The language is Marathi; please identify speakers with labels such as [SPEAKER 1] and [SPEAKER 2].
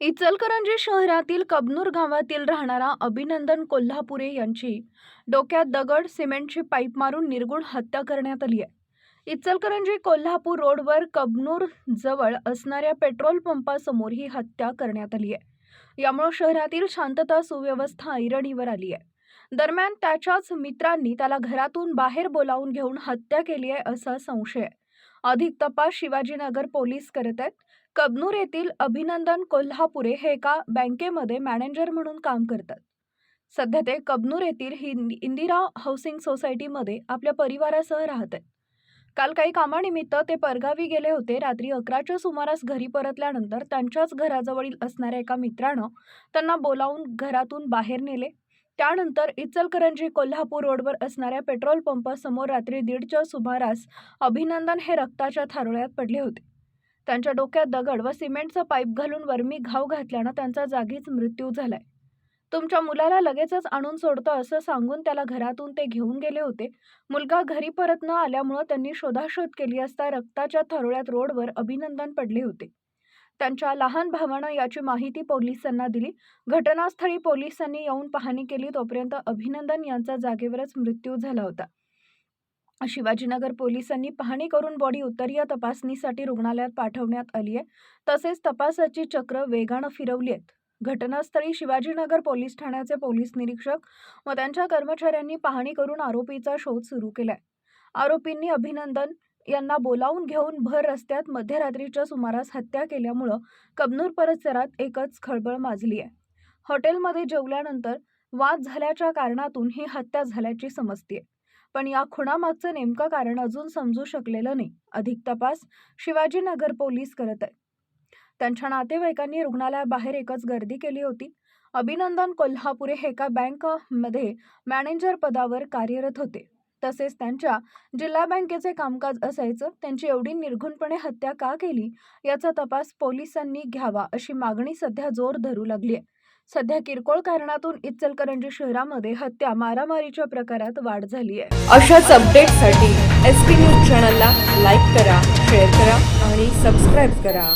[SPEAKER 1] इचलकरंजी शहरातील कबनूर गावातील राहणारा अभिनंदन कोल्हापुरे यांची डोक्यात दगड सिमेंटची पाईप मारून निर्गुण हत्या करण्यात आली आहे. इचलकरंजी कोल्हापूर रोडवर कबनूर जवळ असणाऱ्या पेट्रोल पंपासमोर ही हत्या करण्यात आली आहे. यामुळे शहरातील शांतता सुव्यवस्था ऐरणीवर आली आहे. दरम्यान त्याच्याच मित्रांनी त्याला घरातून बाहेर बोलावून घेऊन हत्या केली आहे असा संशय आहे. अधिक तपास शिवाजीनगर पोलीस करत आहेत. कबनूर येथील अभिनंदन कोल्हापुरे हे एका बँकेमध्ये मॅनेजर म्हणून काम करतात. सध्या ते कबनूर येथील हिं- इंदिरा हाऊसिंग सोसायटीमध्ये आपल्या परिवारासह राहत आहेत. काल काही कामानिमित्त ते परगावी गेले होते. रात्री अकराच्या सुमारास घरी परतल्यानंतर त्यांच्याच घराजवळील असणाऱ्या एका मित्रानं त्यांना बोलावून घरातून बाहेर नेले. त्यानंतर इचलकरंजी कोल्हापूर रोडवर असणाऱ्या पेट्रोल पंपासमोर रात्री दीडच्या सुमारास अभिनंदन हे रक्ताच्या थारोळ्यात पडले होते. त्यांच्या डोक्यात दगड व सिमेंटचा पाईप घालून वर्मी घाव घातल्यानं त्यांचा जागीच मृत्यू झालाय. तुमच्या मुलाला लगेचच आणून सोडतो असं सांगून त्याला घरातून ते घेऊन गेले होते. मुलगा घरी परत न आल्यामुळं त्यांनी शोधाशोध केली असता रक्ताच्या थरोळ्यात रोडवर अभिनंदन पडले होते. त्यांच्या लहान भावानं याची माहिती पोलिसांना दिली. घटनास्थळी पोलिसांनी येऊन पाहणी केली तोपर्यंत अभिनंदन यांचा जागेवरच मृत्यू झाला होता. शिवाजीनगर पोलिसांनी पाहणी करून बॉडी उत्तरीय तपासणीसाठी रुग्णालयात पाठवण्यात आली आहे. तसेच तपासाची चक्र वेगानं फिरवली आहेत. घटनास्थळी शिवाजीनगर पोलीस ठाण्याचे पोलीस निरीक्षक व त्यांच्या कर्मचाऱ्यांनी पाहणी करून आरोपीचा शोध सुरू केलाय. आरोपींनी अभिनंदन यांना बोलावून घेऊन भर रस्त्यात मध्यरात्रीच्या सुमारास हत्या केल्यामुळं कबनूर परिसरात एकच खळबळ माजली आहे. हॉटेलमध्ये जेवल्यानंतर वाद झाल्याच्या कारणातून ही हत्या झाल्याची समजते पण या खुणामागचं नेमकं कारण अजून समजू शकलेलं नाही अधिक तपास शिवाजीनगर पोलीस करत आहेत. त्यांच्या नातेवाईकांनी रुग्णालयाबाहेर एकच गर्दी केली होती. अभिनंदन कोल्हापुरे हे एका बँकमध्ये मॅनेजर पदावर कार्यरत होते. तसेच त्यांच्या जिल्हा बँकेचे कामकाज असायचं. त्यांची एवढी निर्घुणपणे हत्या का केली? याचा तपास पोलिसांनी घ्यावा अशी मागणी सध्या जोर धरू लागली आहे. सध्या किरकोळ कारणातून इचलकरंजी शहरामध्ये हत्या मारामारीच्या प्रकारात वाढ झाली आहे.
[SPEAKER 2] अशाच अपडेटसाठी एस पी न्यूज चॅनलला लाईक करा शेअर करा आणि सबस्क्राईब करा.